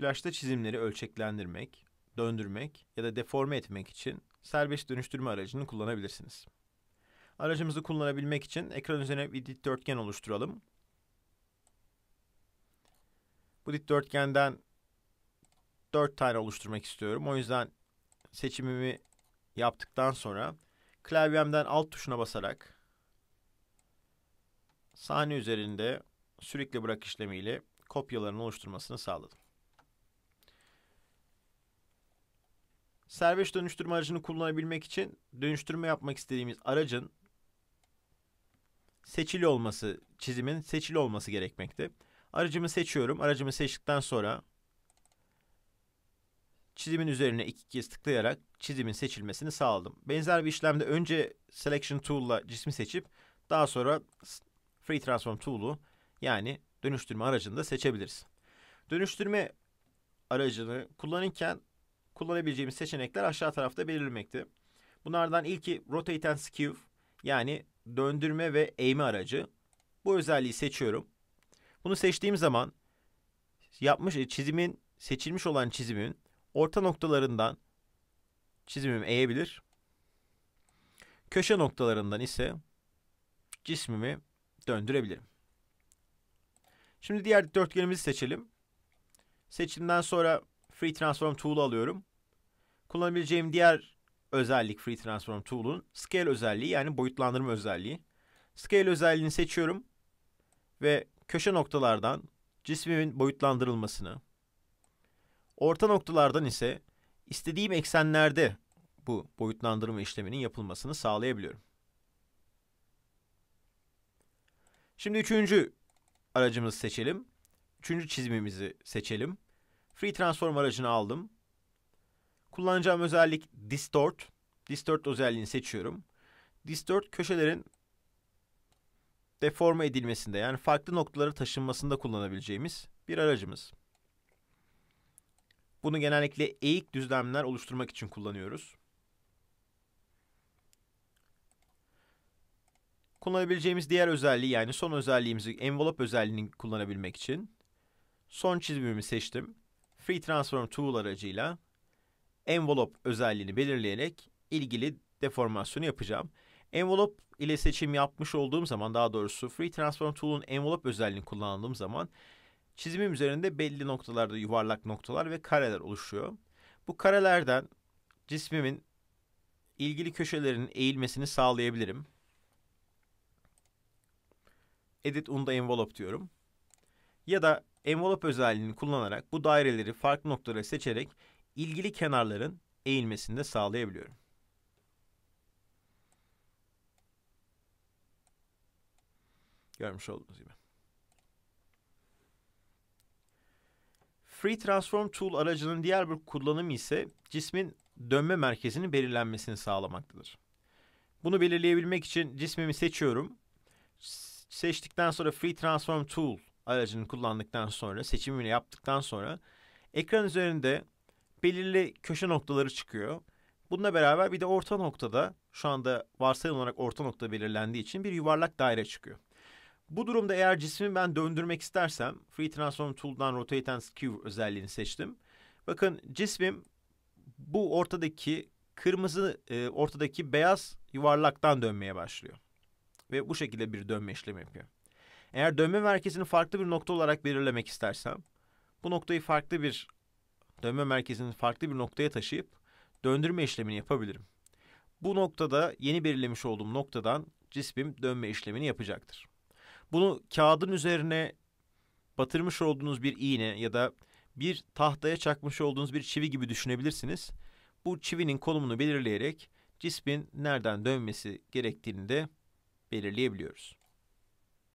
Flash'ta çizimleri ölçeklendirmek, döndürmek ya da deforme etmek için serbest dönüştürme aracını kullanabilirsiniz. Aracımızı kullanabilmek için ekran üzerine bir dikdörtgen oluşturalım. Bu dikdörtgenden 4 tane oluşturmak istiyorum. O yüzden seçimimi yaptıktan sonra klavyemden alt tuşuna basarak sahne üzerinde sürekli bırak işlemiyle kopyaların oluşturmasını sağladım. Serbest dönüştürme aracını kullanabilmek için dönüştürme yapmak istediğimiz aracın seçili olması, çizimin seçili olması gerekmekte. Aracımı seçiyorum. Aracımı seçtikten sonra çizimin üzerine iki kez tıklayarak çizimin seçilmesini sağladım. Benzer bir işlemde önce Selection Tool'la cismi seçip daha sonra Free Transform Tool'u yani dönüştürme aracını da seçebiliriz. Dönüştürme aracını kullanırken kullanabileceğimiz seçenekler aşağı tarafta belirlemekte. Bunlardan ilki Rotate and Skew yani döndürme ve eğme aracı. Bu özelliği seçiyorum. Bunu seçtiğim zaman yapmış çizimin seçilmiş olan çizimin orta noktalarından çizimimi eğebilir. Köşe noktalarından ise cismimi döndürebilirim. Şimdi diğer dikdörtgenimizi seçelim. Seçimden sonra Free Transform Tool'u alıyorum. Kullanabileceğim diğer özellik Free Transform Tool'un Scale özelliği yani boyutlandırma özelliği. Scale özelliğini seçiyorum ve köşe noktalardan cismimin boyutlandırılmasını, orta noktalardan ise istediğim eksenlerde bu boyutlandırma işleminin yapılmasını sağlayabiliyorum. Şimdi üçüncü aracımızı seçelim. Üçüncü çizimimizi seçelim. Free Transform aracını aldım. Kullanacağım özellik Distort. Distort özelliğini seçiyorum. Distort köşelerin deforme edilmesinde yani farklı noktaları taşınmasında kullanabileceğimiz bir aracımız. Bunu genellikle eğik düzlemler oluşturmak için kullanıyoruz. Kullanabileceğimiz diğer özelliği yani son özelliğimizi envelope özelliğini kullanabilmek için son çizimimi seçtim. Free Transform Tool aracıyla envelope özelliğini belirleyerek ilgili deformasyonu yapacağım. Envelope ile seçim yapmış olduğum zaman daha doğrusu Free Transform Tool'un envelope özelliğini kullandığım zaman çizimim üzerinde belli noktalarda yuvarlak noktalar ve kareler oluşuyor. Bu karelerden cismimin ilgili köşelerinin eğilmesini sağlayabilirim. Edit Unda Envelope diyorum. Ya da envelope özelliğini kullanarak bu daireleri farklı noktalara seçerek ilgili kenarların eğilmesini de sağlayabiliyorum. Görmüş olduğunuz gibi. Free Transform Tool aracının diğer bir kullanımı ise cismin dönme merkezinin belirlenmesini sağlamaktadır. Bunu belirleyebilmek için cismimi seçiyorum. Seçtikten sonra Free Transform Tool aracını kullandıktan sonra, seçimini yaptıktan sonra ekran üzerinde belirli köşe noktaları çıkıyor. Bununla beraber bir de orta noktada şu anda varsayım olarak orta nokta belirlendiği için bir yuvarlak daire çıkıyor. Bu durumda eğer cismi ben döndürmek istersem Free Transform Tool'dan Rotate and Skew özelliğini seçtim. Bakın cismim bu ortadaki kırmızı e, ortadaki beyaz yuvarlaktan dönmeye başlıyor. Ve bu şekilde bir dönme işlemi yapıyor. Eğer dönme merkezini farklı bir nokta olarak belirlemek istersem bu noktayı farklı bir dönme merkezini farklı bir noktaya taşıyıp döndürme işlemini yapabilirim. Bu noktada yeni belirlemiş olduğum noktadan cismim dönme işlemini yapacaktır. Bunu kağıdın üzerine batırmış olduğunuz bir iğne ya da bir tahtaya çakmış olduğunuz bir çivi gibi düşünebilirsiniz. Bu çivinin konumunu belirleyerek cismin nereden dönmesi gerektiğini de belirleyebiliyoruz.